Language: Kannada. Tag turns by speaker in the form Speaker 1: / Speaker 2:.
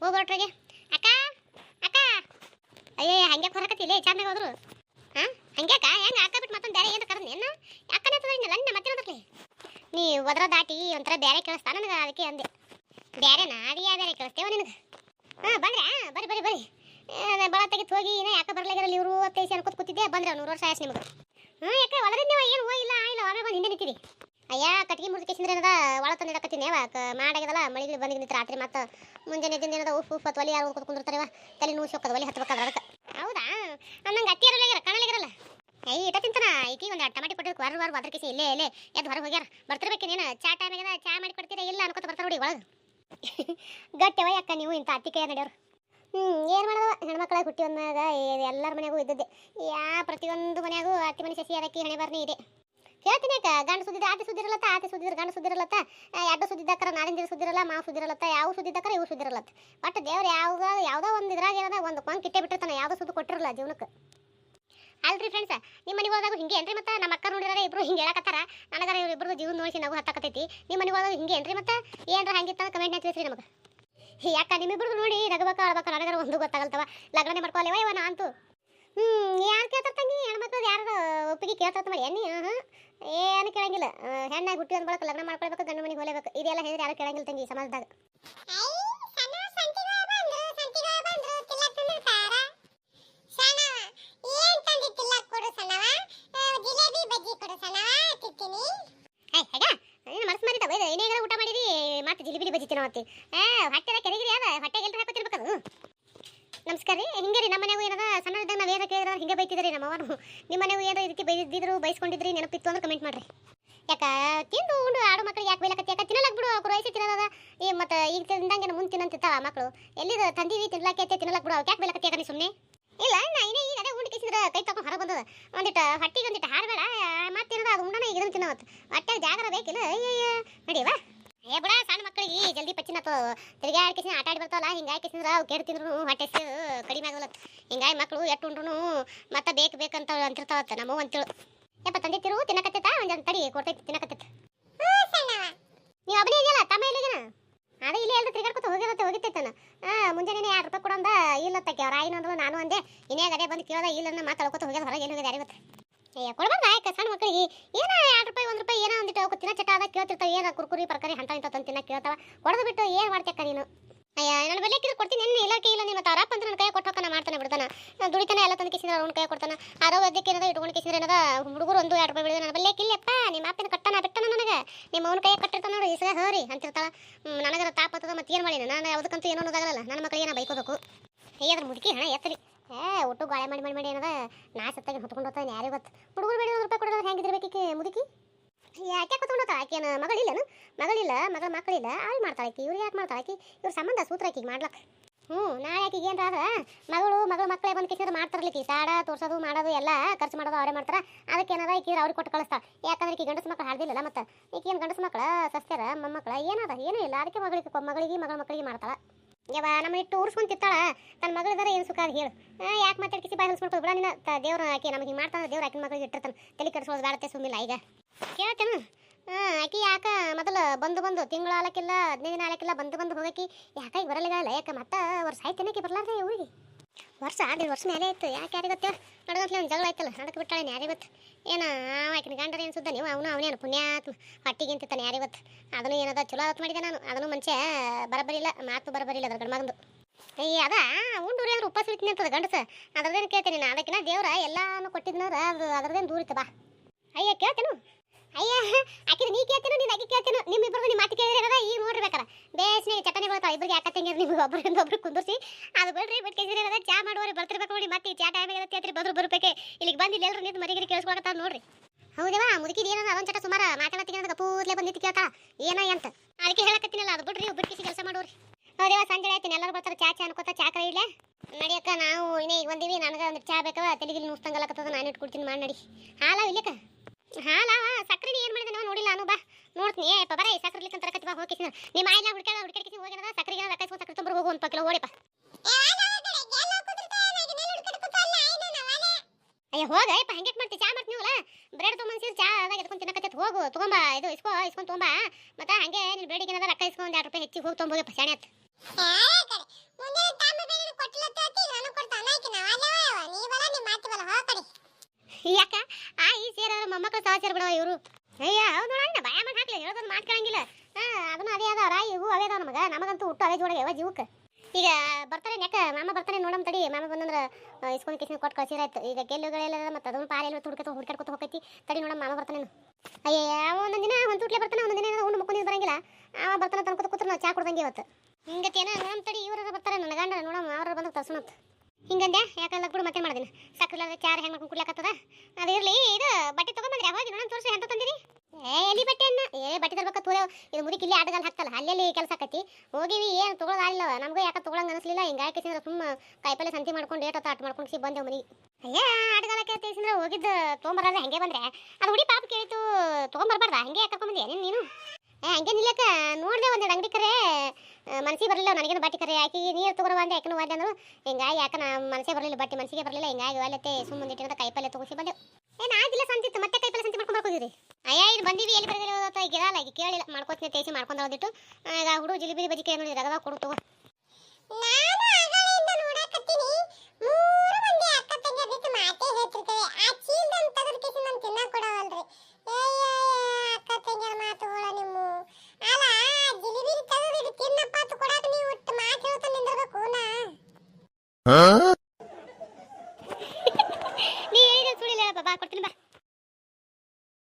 Speaker 1: ಹೋಗ್ಬರ್ಟ್ರಿಗೆ ಅಕ್ಕ ಅಕ್ಕ. ಅಯ್ಯ ಹಂಗೆ ಹೊರಕತ್ತಿಲ್ಲ ಚಂದಾಗ ಹೋದ್ರು. ಹಾ? ಹಂಗ್ಯಾಕ? ಹೆಂಗ ಅಕ್ಕ ಬಿಟ್ಟು ಮತ್ತೊಂದು ಬೇರೆ ಏನು ಕರೆದ್ ಏನು? ಅಕ್ಕನೇ ತಗೊಂಡಿಲ್ಲ ಮತ್ತೆ ನೀ ಒದ್ರ ದಾಟಿ ಒಂಥರ ಬೇರೆ ಕೇಳಿಸ್ತಾ ನನಗೆ ಅದಕ್ಕೆ ಅಂದೆ. ಬೇರೆನಾ ಅದು ಯಾವ ಬೇರೆ ಕೇಳಿಸ್ತೇವ ನಿನಗೆ? ಹಾಂ ಬಂದ್ರೆ ಬರ್ರಿ ಬರ್ರಿ ಬರ್ರಿ. ಬಳ ತೆಗೆದು ಹೋಗಿ, ಇನ್ನ ಯಾಕೆ ಬರ್ಲಾಗಿರಲ್ಲ ಇವರು? ಅತ್ತೈಸಿ ಅನ್ಕೋತ ಕೂತಿದ್ದೆ ಬಂದ್ರೆ ನೂರು ವರ್ಷ ಆಯ್ತು ನಿಮಗೆ. ಹ್ಞೂ ಯಾಕೆ ಒಳಗಿಂದ ಏನು ಹೋಗಿಲ್ಲ ಇಲ್ಲ ಆಮೇಲೆ ಬಂದು ಹಿಂದೆ ನಿಂತಿರಿ ಅಯ್ಯ ಕಟ್ಗೆ ಮುರಿದ ಏನದ? ಒಳ ತಂದಿಡಕತ್ತೀನಿ ಯಾವ ಮಾಡಾಗದಲ್ಲ ಮಳಿಗೆ ಬಂದಿಗೆ ನಿಂತು ರಾತ್ರಿ ಮತ್ತೆ ಮುಂಜಾನೆ ದಿನ ಏನದ? ಉಫ್ ಉಫ್ ಒಲಿ ಯಾರು ಕುತ್ಕೊಂಡಿರ್ತಾರವ ತಲೆ ನೂಸಿ ಹೋಗ್ತದ ಒಲಿ ಹತ್ಬೇಕಾದ್ರೆ ಅದಕ್ಕೆ. ಹೌದಾ? ನಂಗೆ ಅತ್ತಿ ಇರಲ್ಲ ಕಣಲಿಗಿರಲ್ಲ ಏಯ್ ಇಟ ತಿಂತಾನ? ಈಕಿ ಒಂದು ಟಮಾಟಿ ಕೊಟ್ಟಿದ್ದಕ್ಕೆ ವಾರ ವಾರ ಅದ್ರ ಇಲ್ಲೇ ಇಲ್ಲೇ ಎದ್ದು ಹೊರಗೆ ಹೋಗ್ಯಾರ. ಬರ್ತಿರ್ಬೇಕು ನೀನು. ಚಾ ಟೈಮಿಗೆ ಚಾ ಮಾಡಿ ಕೊಡ್ತೀರಾ? ಇಲ್ಲ ಅನ್ಕೋತ ಬರ್ತಾರೆ ನೋಡಿ ಒಳಗೆ. ಗಟ್ಟೆವ ಅಕ್ಕ ನೀವು ಇಂಥ ಅತ್ತಿ ಕೈಯ ನಡೆಯೋರು? ಹ್ಞೂ ಏನು ಮಾಡೋದು ಹೆಣ್ಮಕ್ಳಾಗ ಹುಟ್ಟಿ ಒಂದಾಗ ಎಲ್ಲರ ಮನೆಗೂ ಇದ್ದದ್ದೆ. ಯಾ, ಪ್ರತಿಯೊಂದು ಮನೆಯಾಗೂ ಅತ್ತಿ ಮನೆ ಸಸಿ ಅದಕ್ಕೆ ಹಣೆ ಬರ್ನಿ ಇದೆ. ಹೇಳ್ತೀನಿ ಅಕ್ಕ ಗಂಡು ಸುದ್ದಿದ ಆತಿ ಸುದ್ದಿರಲತ್ತ ಆತಿ ಸುದ್ದಿದ್ರ ಗಂಡು ಸುದ್ದಿರಲತ್ತ. ಎರಡು ಸುದ್ದಿದ್ದಕ್ಕರ ದಿನ ಸುದ್ದಿರಲ್ಲ, ಮಾವು ಸುದ್ದಿರಲತ್ತ, ಯಾವ ಸುದ್ದಿದ್ದಕ್ಕರ ಇವು ಸುದ್ದಿರಲತ್ತ. ಬಟ್ ದೇವ್ರು ಯಾವ್ದ, ಯಾವುದೋ ಒಂದು ಇದ್ರಾಗ ಏನದ, ಒಂದು ಕೊಂಗ್ ಕಿಟ್ಟೆ ಬಿಟ್ಟಿರ್ತಾನೆ, ಯಾವುದೋ ಸುದ್ದು ಕೊಟ್ಟಿರಲ್ಲ ಜೀವನಕ್ಕೆ. ಅಲ್ರಿ ಫ್ರೆಂಡ್ಸ್ ನಿಮ್ಮ ಮನೆಗೆ ಹೋದಾಗ ಹಿಂಗೆ ಏನ್ರಿ ಮತ್ತೆ? ನಮ್ಮ ಅಕ್ಕ ನೋಡಿದ್ರೆ ಇಬ್ರು ಹಿಂಗೆ ಹೇಳಕತ್ತಾರ? ನನಗರ ಇವ್ರು ಇಬ್ರು ಜೀವನ ನೋಡಿ ನಗು ಹತ್ತಕತೈತಿ ನಿಮ್ಮ ಮನೆಗೆ ಹೋದಾಗ ಹಿಂಗೆ ಏನ್ರಿ ಮತ್ತೆ? ಏನ್ರ ಹಂಗಿತ್ತ ಕಮೆಂಟ್ ತಿಳಿಸ್ರಿ ನಮಗೆ. ಯಾಕ ನಿಮ್ಮಿಬ್ರು ನೋಡಿ ನಗಬೇಕ ಆಡ್ಬೇಕು ನನಗರ ಒಂದು ಗೊತ್ತಾಗಲ್ತವ. ಲಗ್ನ ಮಾಡ್ಕೊಲೇವ ಇವ ನಾ ಅಂತೂ? ಹ್ಮ್, ಯಾರು ಕೇಳ್ತಾರ ತಂಗಿ? ಹೆಣ್ಮಕ್ಳು ಯಾರು ಒಪ್ಪಿಗೆ ಕೇಳ್ತಾರ ಮಾಡಿ ಎಣ್ಣಿ ಹಾಂ ಏನು ಕೇಳಂಗಿಲ್ಲ. ಹೆಣ್ಣಾಗಿ ಹುಟ್ಟಿ ಅಂದ್ ಬಳಕ ಲಗ್ನ ಮಾಡ್ಕೊಳ್ಬೇಕು, ಗಂಡು ಮನೆಗೆ ಹೋಗ್ಬೇಕು ಇದೆಲ್ಲ ಹೇಳಿದ್ರೆ ಯಾರು ಕೇಳಂಗಿಲ್ಲ ತಂಗಿ ಸಮಾಜದಾಗ. ಊಟ ಮಾಡಿರಿ ಮತ್ತೆ ಜಿಲಿಬಿಲಿ ಬಜ್ಜಿ ತಿನ್ನವತ್ತಿ ಏ ಹೊಟ್ಟೆದ ಕೆರೆಗಿರಿ ಅದ. ಹೊಟ್ಟೆಗೆ ಎಲ್ರು ಹಾಕೋತಿರ್ಬೇಕದು. ನಮಸ್ಕಾರ ರೀ. ಹಿಂಗೆ ರೀ, ನಮ್ಮ ಮನೆಗೂ ಸಣ್ಣ ಇದ್ದಾಗ ನಾವು ಏನೋ ಕೇಳಿದ್ರೆ, ಹಿಂಗೆ ಬೈತಿದ್ರಿ ನಮ್ಮ ಅವನು ನಿಮ್ಮ ಮನೆಗೂ ಏನೋ ಈ ರೀತಿ ಬೈದಿದ್ರು ಬೈಸ್ಕೊಂಡಿದ್ರಿ, ನೆನಪಿತ್ತು ಅಂದ್ರೆ ಕಮೆಂಟ್ ಮಾಡ್ರಿ. ಯಾಕ, ತಿಂದು ಉಂಡು, ಆಡು ಮಕ್ಕಳು ಯಾಕೆ ಬೈಲಕತ್ತಿ? ಯಾಕ ತಿನ್ನಲಕ್ ಬಿಡು ಅವ್ರು ವಯಸ್ಸು ತಿನ್ನೋದ ಈ ಮತ್ತೆ ಈಗ ತಿಂದಂಗೆ ಮುಂದೆ ತಿನ್ನಂತಿರ್ತಾವ ಮಕ್ಕಳು ಎಲ್ಲಿದ ತಂದಿವಿ ತಿನ್ಲಕ್ಕೆ ಐತೆ ತಿನ್ನಲಕ್ ಬಿಡು ಅವ್ರು ಯಾಕೆ ಬೈಲಕತ್ತಿ ಯಾಕೆ ಸುಮ್ಮನೆ ಇಲ್ಲ ನಾ ಇನ್ನೇ ಈಗ ಅದೇ ಉಂಡು ಕಿಸಿದ್ರೆ, ಕೈ ತಗೊಂಡು ಹೊರ ಬಂದದ. ಒಂದಿಟ್ಟು ಹೊಟ್ಟಿಗೆ ಒಂದಿಟ್ಟು ಹಾರಬೇಡ ಮತ್ತೆ ಅದು ಉಂಡನ ಈಗ ಇದನ್ನು ತಿನ್ನವತ್ತು ಹೊಟ್ಟೆಗೆ ಜಾಗರ ಬೇಕಿಲ್ಲ, ಅಯ್ಯಯ್ಯ. ನಡಿವಾ ಏ ಬಿಡ ಸಣ್ಣ ಮಕ್ಕಳಿಗೆ ಜಲ್ದಿ ಪಚ್ಚಿನ ತಿರ್ಗಾಡಿ ಕಿಸಿನ ಆಟ ಆಡಿ ಬರ್ತಾವಲ್ಲ ಹಿಂಗಾಗಿ ಕಿಸಿದ್ರ ಅವು ಕೆಡ್ ತಿಂದ್ರು ಹೊಟ್ಟೆ ಕಡಿಮೆ ಆಗಲ್ಲ ಹಿಂಗಾಗಿ ಮಕ್ಕಳು ಎಟ್ಟು ಉಂಡ್ರು ಮತ್ತೆ ಬೇಕು ಬೇಕಂತ ಅಂತಿರ್ತಾವತ್ತ ನಮ್ಮ ಅಂತೇಳು. ಯಪ್ಪ ತಿರು ತಿನ್ನಕತ್ತೈತ? ಒಂದ್ ತಡಿ ಕೊಡ್ತೈತಿ ತಿನ್ನಕತ್ತೈತ. ನೀವು ಒಬ್ಬನೇ ಇದೆಯಲ್ಲ ತಮ್ಮ ಎಲ್ಲಿಗನ? ಅದೇ ಇಲ್ಲಿ ಎಲ್ಲರೂ ತಿರ್ಗಾಡ್ಕೊತ ಹೋಗಿರತ್ತೆ ಹೋಗಿತ್ತೈತನ. ಆ ಮುಂಜಾನೆ ಎರಡು ರೂಪಾಯಿ ಕೊಡಂದ ಇಲ್ಲತ್ತಕ್ಕೆ ಅವ್ರ ಆಯಿನ ಅಂದ್ರು ನಾನು ಅಂದೆ. ಇನ್ನೇ ಅದೇ ಬಂದು ಕೇಳ್ದ ಇಲ್ಲ ಮಾತಾಡ್ಕೊತ ಹೋಗ್ಯದ ಹೊರಗೆ ಹೋಗ್ಯಾದ ಯಾರಿಗೊತ್ತು ಏ ಕೊಡ್ಬಾರ್ದು ಆಯ್ತ? ಸಣ್ಣ ಮಕ್ಕಳಿಗೆ ಏನ ಎರಡು ರೂಪಾಯಿ, ಒಂದು ರೂಪಾಯಿ ಏನೋ ಒಂದಿಟ್ಟು ಅವಕ್ಕೆ ತಿನ್ನ ಚಟ ಅದ ಕೇಳ್ತಿರ್ತಾವ, ಏನೋ ಕುರ್ಕುರಿ, ಪರ್ಕರಿ ಹಂಟ ಇಂತ ತಂದು ತಿನ್ನ ಕೇಳ್ತಾವ. ಕೊಡದು ಬಿಟ್ಟು ಏನು ಮಾಡ್ತಕ್ಕ ನೀನು? ಅಯ್ಯ ನನ್ನ ಬೆಲೆ ಕೊಡ್ತೀನಿ, ನಿನ್ನ ಇಲಾಖೆ ಇಲ್ಲ ನಿಮ್ಮ ತಾರಪ್ಪ ಅಂದ್ರೆ ನನ್ನ ಕೈ ಕೊಟ್ಟು ನಾ ಮಾಡ್ತಾನೆ ಬಿಡ್ತಾನ. ನಾನು ದುಡಿತಾನೆ ಎಲ್ಲ ತಂದು ಕಿಸಿದ್ರೆ ಅವ್ನ ಕೈ ಕೊಡ್ತಾನ. ಅದಕ್ಕೆ ಏನದ ಇಟ್ಕೊಂಡು ಕಿಸಿದ್ರೆ ಏನದ, ಹುಡುಗರು ಒಂದು ಎರಡು ರೂಪಾಯಿ ಬಿಡಿದ್ರೆ ಬೆಲೆ ಕಿಲ್ಲಪ್ಪ ನಿಮ್ಮ ಅಪ್ಪನ ಕಟ್ಟನ ಬಿಟ್ಟನ ನನಗೆ. ನಿಮ್ಮ ಅವನ ಕೈ ಕಟ್ಟಿರ್ತಾನೆ ನೋಡಿ, ಇಸಗ ಹೋರಿ ಅಂತಿರ್ತಾಳ. ನನಗರ ತಾಪ ಹತ್ತದ ಮತ್ತೆ ಏನು ಮಾಡಿನ ನಾನು ಯಾವುದಕ್ಕಂತೂ ಏನೋ ಅನ್ನೋದಾಗಲ್ಲ, ನನ್ನ ಮಕ್ಕಳಿಗೆ ನಾ ಬೈಕೋಬೇಕು. ಏ, ಅದ್ರ ಮುದುಕಿ ಹಣ ಎತ್ತಲಿ. ಏ, ಒಟ್ಟು ಗಾಳಿ ಮಾಡಿ ಮಾಡಿ ಮಾಡಿ ಏನದ? ನಾ ಸತ್ತಾಗಿ ಹೊತ್ಕೊಂಡು ಹೋಗ್ತಾನೆ ಯಾರಿಗೆ ಗೊತ್ತು. ಹುಡುಗರು ಬೇಡ ಒಂದು ರೂಪಾಯಿ ಕೊಡೋದು ಹೆಂಗಿದ್ರಬೇಕೀಕೆ ಮುದುಕಿ? ಯಾಕೆ ಕೊತ್ಕೊಂಡು ಹೋಗ್ತಾ ಆಕೆನ ಮಗಳಿಲ್ಲನು ಮಗಳಿಲ್ಲ ಮಗಳ ಮಕ್ಕಳಿಲ್ಲ ಆಳು ಮಾಡ್ತಾಳೆ ಆಕಿ, ಇವ್ರು ಯಾಕೆ ಮಾಡ್ತಾಳೆ ಆಕಿ? ಇವ್ರ ಸಂಬಂಧ ಸೂತ್ರ ಆಕಿಗೆ ಮಾಡ್ಲಕ್. ಹ್ಞೂ ನಾಳೆ ಆಕಿಗೆ ಏನ್ರ ಆದ್ರೆ ಮಗಳು, ಮಗಳ ಮಕ್ಕಳೇ ಬಂದು ಕಿಸಿದ್ರೆ ಮಾಡ್ತಾರಲಿಕ್ಕಿ ಸಾಡ ತೋರ್ಸೋದು, ಮಾಡೋದು, ಎಲ್ಲ ಖರ್ಚು ಮಾಡೋದು ಅವರೇ ಮಾಡ್ತಾರೆ. ಅದಕ್ಕೆ ಏನದ ಈಕಿ ಅವ್ರಿಗೆ ಕೊಟ್ಟು ಕಳಿಸ್ತಾಳೆ. ಯಾಕಂದ್ರೆ ಈಕಿ ಗಂಡಸು ಮಕ್ಕಳು ಹಾಡ್ದಿಲ್ಲ ಮತ್ತು? ಈಕೇನು ಗಂಡಸ ಮಕ್ಕಳ ಸಸ್ಯರ, ಮೊಮ್ಮಕ್ಕಳ, ಏನದ? ಏನೂ ಇಲ್ಲ. ಅದಕ್ಕೆ ಮಗಳಿಗೆ ಮಗಳಿಗೆ, ಮಗಳ ಮಕ್ಕಳಿಗೆ ಮಾಡ್ತಾಳ. ಯವ್ವ, ನಮ್ಮ ಇಟ್ಟು ಉರ್ಸ್ಕೊಂತಿತ್ತಾಳ ತನ್ನ ಮಗಳದರ ಏನು ಸುಖ ಅದು ಹೇಳು. ಯಾಕೆ ಮಾತಾಡ್ಕಿಸಿ ಬಾಯಿ ಹೊಲ್ಸ್ಬಿಡ್ಬೋದು ಬಿಡ ನಿನ್ನ ದೇವ್ರ ಆಕೆ ನಮಗೆ ಹಿಂಗೆ ಮಾಡ್ತಾನೆ ದೇವ್ರ ಆಕಿನ ಮಗಳಿಗೆ ಇಟ್ಟಿರ್ತಾನೆ. ತಲೆ ಕೆಡಿಸೋದು ಬೇಡತ್ತೆ ಸುಮ್ಮಿಲ್ಲ ಈಗ. ಕೇಳ್ತೇನು? ಹಾಂ ಆಕಿ ಯಾಕ ಮೊದಲು ಬಂದು ಬಂದು ತಿಂಗಳು ಆಲಕ್ಕಿಲ್ಲ, ಹದಿನೈದು ದಿನ ಆಲಕ್ಕಿಲ್ಲ, ಬಂದು ಬಂದು ಹೋಗಕ್ಕೆ ಯಾಕೆ ಈಗ ಬರಲಿಲ್ಲ ಯಾಕೆ ಮತ್ತೆ ವರ್ಷ ಆಯ್ತೇನಕ್ಕೆ ಬರ್ಲಾರ್ದೆ ಊರಿಗೆ? ವರ್ಷ ಎರಡು ವರ್ಷ ಮೇಲೆ ಆಯ್ತು. ಯಾಕೆ ಯಾರಿಗೆ ಗೊತ್ತೇ? ನಡ್ಗಂತ್ಲೆ ಒಂದು ಜಗಳ ಆಯ್ತಲ್ಲ ನಡಕ ಬಿಟ್ಟಾಳೆ ಯಾರಿಗೆ ಗೊತ್ತು? ಏನ ಆಕಿನ ಗಂಡರ ಏನು ಸುದ್ದ? ನೀವು ಅವನು ಅವನೇನು ಪುಣ್ಯಾತ್ಮ. ಹೊಟ್ಟಿಗೆ ಅಂತಿತ್ತಾನೆ ಯಾರಿಗೆ ಗೊತ್ತು? ಅದನ್ನು ಏನದ ಚಲೋ ಆತ್ ಮಾಡಿದೆ ನಾನು. ಅದನ್ನು ಮನುಷ್ಯ ಬರಬರಿಲ್ಲ ಮಾತು ಬರಬರಿಲ್ಲ ಅದ್ರ ಗಂಡ ಏಯ್ ಅದ ಉಂಡೂರಿ ಅಂದ್ರೆ ಉಪವಾಸ ಇಡ್ತೀನಿ ಅಂತದ ಗಂಡಸ? ಅದ್ರದ್ದೇನು ಕೇಳ್ತೀನಿ ನಾನು? ಅದಕ್ಕಿನ ದೇವ್ರ ಎಲ್ಲಾನು ಕೊಟ್ಟಿದ್ನವ್ರ, ಅದು ಅದ್ರದ್ದೇನು ದೂರಿತ ಬಾ. ಅಯ್ಯ, ಕೇಳ್ತೇನು? ಅಯ್ಯ, ಆಕಿದ ನೀ ಕೇಳ್ತೇನು, ನೀನು ಆಕಿ ಕೇಳ್ತೇನು? ನಿಮ್ಮಿಬ್ಬರು ನಿಮ್ಮ ಮಾತು ಕೇಳಿದ್ರೆ ಈಗ ನೋಡ್ರಿಬೇಕಾರ ಬೇಸ್ನಾಗ ಚಟನೆ ಬರ್ತಾವ ಇಬ್ಬರಿಗೆ ಅಕ್ಕ ತಂಗಿರು ನಿಮ್ಗೆ? ಒಬ್ಬರಿಂದ ಒಬ್ರು ಕುಂದಿರ್ಸಿ. ಅದು ಬಿಡ್ರಿ ಬಿಟ್ಟು ಕೇಸಿದ್ರೆ ಅದ ಚಾ ಮಾಡುವವ್ರಿ ಬರ್ತಿರ್ಬೇಕು ನೋಡಿ ಮತ್ತೆ ಈ ಚಾ ತೇತ್ರಿ ಬರ್ಬೇಕೆ ಇಲ್ಲಿಗೆ ಬಂದು ಇಲ್ಲಿ ಎಲ್ಲರೂ ನಿಂತು ಮರಿಗಿರಿ ಕೇಳಿಸ್ಕೊಳಕತ್ತ ನೋಡ್ರಿ. ಹೌದೇವಾ, ಮುದುಕಿದ ಏನೋ ಅದೊಂದು ಚಟ ಸುಮಾರ ಮಾತಾಡತ್ತಿಗೆ ಪೂತ್ಲೆ ಬಂದು ನಿಂತು ಕೇಳ್ತಾ ಏನ ಅಂತ ಅದಕ್ಕೆ ಹೇಳಕತ್ತಿನಲ್ಲ, ಅದು ಬಿಡ್ರಿ ಬಿಟ್ಟು ಕೆಲಸ ಮಾಡೋರಿ. ಹೌದೇವ, ಸಂಜೆ ಆಯ್ತೀನಿ ಎಲ್ಲರೂ ಬರ್ತಾರೆ, ಚಾ ಚಾ ಅನ್ಕೋತ ಚಾ ಇಲ್ಲೇ ನಡಿಯಕ್ಕ ನಾವು ಇನ್ನೇ ಈಗ ಬಂದೀವಿ, ನನಗೆ ಒಂದು ಚಾ ಬೇಕವ, ತೆಲಿಗಿಲಿ ನುಸ್ತಂಗಲಕತ್ತದ ನಾನು ಇಟ್ಕೊಡ್ತೀನಿ ಕುಡ್ತೀನಿ ಮಾಡಿ ನಡಿ. ಹಾಲ ಇಲ್ಲಕ್ಕ? ಹಾಲ ಸಕ್ಕರೆ ಏನು ಮಾಡಿದೆ ನಾವು ನೋಡಿಲ್ಲ ನಾನು ಬಾ. ನೋಡ್ತೀನಿ, ಏ ಬರ ಸಕ್ಕರೆ ಇರ್ಲಿಕ್ಕೆ ತರಕತ್ತಿ ಬಾ, ಹೋಗಿ ನಿಮ್ಮ ಆಯ್ಲ ಹುಡ್ಕಾಡ ಹುಡುಕಿ ಹೋಗಿರೋದ ಸಕ್ಕರೆ ಸಕ್ಕರೆ ತೊಂಬರ್ ಹೋಗು ಒಂದು ಕಿಲೋ ಓಡಿಪ ಏ ಹೋಗ ಯಪ್ಪ ಹಂಗೆ ಮಾಡ್ತಿ? ಚಾ ಮಾಡ್ತೀವಲ್ಲ ಬ್ರೆಡ್ ತೊಗೊಂಬಂದು ಸೀರ್ ಚಾ ಅದಾಗ ಎತ್ಕೊಂಡು ತಿನ್ನಕತ್ತೈತೆ ಹೋಗು. ತೊಗೊಂಬ ಇದು ಇಸ್ಕೋ ಇಸ್ಕೊಂಡು ತೊಗೊಂಬ. ಮತ್ತೆ ಹಂಗೆ ನಿನ್ನ ಬ್ರೆಡಿಗೆ ಏನಾದ್ರು ರೊಕ್ಕ ಇಸ್ಕೊಂಡು ಎರಡು ರೂಪಾಯಿ ಹೆಚ್ಚಿಗೆ ಹೋಗಿ ತೊಗೊಂಬೋದೆ ಪಸಾಣೆ ಆಯ್ತು ಯಾಕ? ಆ ಈ ಸೇರ ಮೊಮ್ಮಕ್ಕಳು ಸಹ ಸೇರ್ ಬಿಡವ ಇವರು. ಅಯ್ಯ ಹೌದು ನೋಡಣ್ಣ ಭಯ ಮಾಡಿ ಹಾಕ್ಲಿ ಹೇಳೋದನ್ನ ಮಾಡ್ಕೊಳಂಗಿಲ್ಲ. ಅದನ್ನ ಅದೇ ಅದಾವ ಇವು ಅವೇ ಅದಾವ ನಮಗ. ನಮಗಂತೂ ಹುಟ್ಟು ಅವೇ ಜೋಡಿಗೆ ಯಾವ ಜೀವಕ್ಕೆ. ಈಗ ಬರ್ತಾರೆ ಯಾಕ? ಮಾಮ ಬರ್ತಾನೆ ನೋಡಮ್ ತಡಿ. ಮಾಮ ಬಂದಂದ್ರ ಇಸ್ಕೊಂಡ್ ಕಿಸಿನ ಕೊಟ್ಟು ಕಳ್ಸಿರಾಯ್ತು ಈಗ ಗೆಲ್ಲುಗಳೆಲ್ಲ ಮತ್ತೆ ಅದನ್ನ ಪಾರೆಲ್ಲ ತುಡ್ಕೊತ ಹುಡ್ಕಾಡ್ಕೊತ ಹೋಗೈತಿ ತಡಿ ನೋಡಮ್ ಮಾಮ ಬರ್ತಾನೆ ಅಯ್ಯ ಒಂದೊಂದ್ ದಿನ ಒಂದ್ ತುಟ್ಲೆ ಬರ್ತಾನೆ, ಒಂದೊಂದು ದಿನ ಉಣ್ಣು ಮುಕ್ಕೊಂಡಿದ್ದು ಬರಂಗಿಲ್ಲ. ಅವ ಬರ್ತಾನೆ ತನ್ಕೊತ ಕೂತ್ರ ನಾವು ಚಾ ಕುಡ್ದಂಗೆ ಇವತ್ತು. ಹಿಂಗತ್ತೇನ ನೋಡಮ್ ತಡಿ ಇವ್ರ ಬರ್ತಾರೆ ನನ್ನ ಗಂಡ, ನೋಡಮ್ ಅವ್ರ ಬಂದು ತರ್ಸೋಣತ್ ಹಿಂಗಂದೆ ಯಾಕಲ್ಲ ಬಿಡು ಮತ್ತೆ ಮಾಡ್ದಿನ? ಸಕ್ಕರೆ ಚಾರ್ ಹೆಂಗ್ ಮಾಡ್ಕೊಂಡು ಕುಡ್ಲಾಕತ್ತದ ಅದು ಇರ್ಲಿ ಇದು ಬಟ್ಟೆ ತಗೊಂಬಂದ್ರಿ ಹೋಗಿ ನೋಡಮ್ ತೋರ್ಸಿ, ಎಂತ ತಂದಿರಿ ಏ, ಬಟ್ಟೆ ತರ್ಬೇಕ ತೋರೆ ಇದು ಮುದಿಕ್ ಇಲ್ಲಿ ಆಟಗಾಲ್ ಹಾಕ್ತಲ್ಲ, ಅಲ್ಲೆಲ್ಲಿ ಕೆಲಸ ಆಕತಿ? ಹೋಗಿವಿ, ಏನು ತೊಗೊಳೋದಾಗಿಲ್ಲ ನಮಗೂ ಯಾಕೆ ತಗೊಳಂಗ ಅನಿಸ್ಲಿಲ್ಲ, ಹಿಂಗಾಗಿ ಕೇಸಿಂದ್ರೆ ಸುಮ್ಮ ಕಾಯಿಪಲ್ಲೆ ಸಂತಿ ಮಾಡ್ಕೊಂಡು ಏಟ್ ಆಟ ಮಾಡ್ಕೊಂಡು ಸಿ ಬಂದೆವು ಮನಿ ಅಯ್ಯ ಆಟಗಾಲಕ್ಕೆ ತೇಸಿಂದ್ರೆ ಹೋಗಿದ್ದು ತೊಗೊಂಬರಲ್ಲ ಹೆಂಗೆ ಬಂದ್ರೆ? ಅದು ಹುಡಿ ಪಾಪ ಕೇಳಿತು, ತೊಗೊಂಬರ್ಬಾರ್ದ? ಹಂಗೆ ಯಾಕೆ ಕರ್ಕೊಂಬಂದೆ ನೀನು? ನೀನು ಹಂಗೆ ನಿಲ್ಲಕ್ಕ, ನೋಡಿದೆ ಒಂದು ಅಂಗಡಿ ಕರೆ ಮನಸ್ಸಿಗೆ ಬರಲಿಲ್ಲ, ನನಗೇನು ಬಟ್ಟೆ ಕರೆ ಆಕಿ ನೀರು ತಗೋರುವ ಅಂತ ಯಾಕೆ ವಾದ್ಯ ಅಂದ್ರು. ಹಿಂಗಾಗಿ ಯಾಕೆ ಮನಸ್ಸೇ ಬರಲಿಲ್ಲ, ಬಟ್ಟೆ ಮನಸ್ಸಿಗೆ ಬರಲಿಲ್ಲ, ಹಿಂಗಾಗಿ ಒಲ್ಲತ್ತೆ ಸುಮ್ಮನೆ ಇಟ್ಟಿರೋದ ಕಾಯಿಪಲ್ಲೆ ತಗೋಸಿ ಬಂದೆ ಏನು ಆಗಿಲ್ಲ ಸಂತಿತ್ತು. ಮತ್ತೆ ಕಾಯಿಪಲ್ಲೆ ಸಂತಿ ಮಾಡ್ಕೊಂಡು ಅಯ್ಯ ಇದು ಬಂದಿವಿ ಎಲ್ಲಿ ಬರದಿಲ್ಲ ಈಗ ಇರಲ್ಲ ಈಗ ಕೇಳಿಲ್ಲ. ಮಾಡ್ಕೊತೀನಿ ತೇಸಿ ಮಾಡ್ಕೊಂಡು ಹೋದಿಟ್ಟು ಈಗ ಹುಡುಗ ಜಿಲಿಬಿ ಬಜ್ಜಿ ಕೇಳಿ ನೋಡಿ ರಗದ ಕೊಡು ತಗೋ.
Speaker 2: ನಾನು ಆಗಲಿಂದ ನೋಡಕತ್ತೀನಿ. ಮೂರು ಮಂದಿ ಅಕ್ಕ ತಂಗಿಯರ್ದಿತ್ತು ಮಾತೆ ಹೇಳ್ತಿರ್ತೇವೆ ಆ ಚೀಲ್ದನ್ ತೆಗೆದು ಕಿಸಿ ನಾನು ತಿನ್ನಕ್ ಕೊಡವಲ್ರಿ. ಏಯ್ಯ ಅಕ್ಕ ತಂಗಿಯರ ಮಾತುಗಳ ನಿಮ್ಮ ಅಲ್ಲ ಜಿಲಿಬಿ ತೆಗೆದು ತಿನ್ನಪ್ಪ ಅಂತ ಕೊಡಾಕ ನೀವು ಒಟ್ಟು ಮಾತು ಹೇಳ್ತಾ ನಿಂದಿರ್ಬೇಕು ನಾ.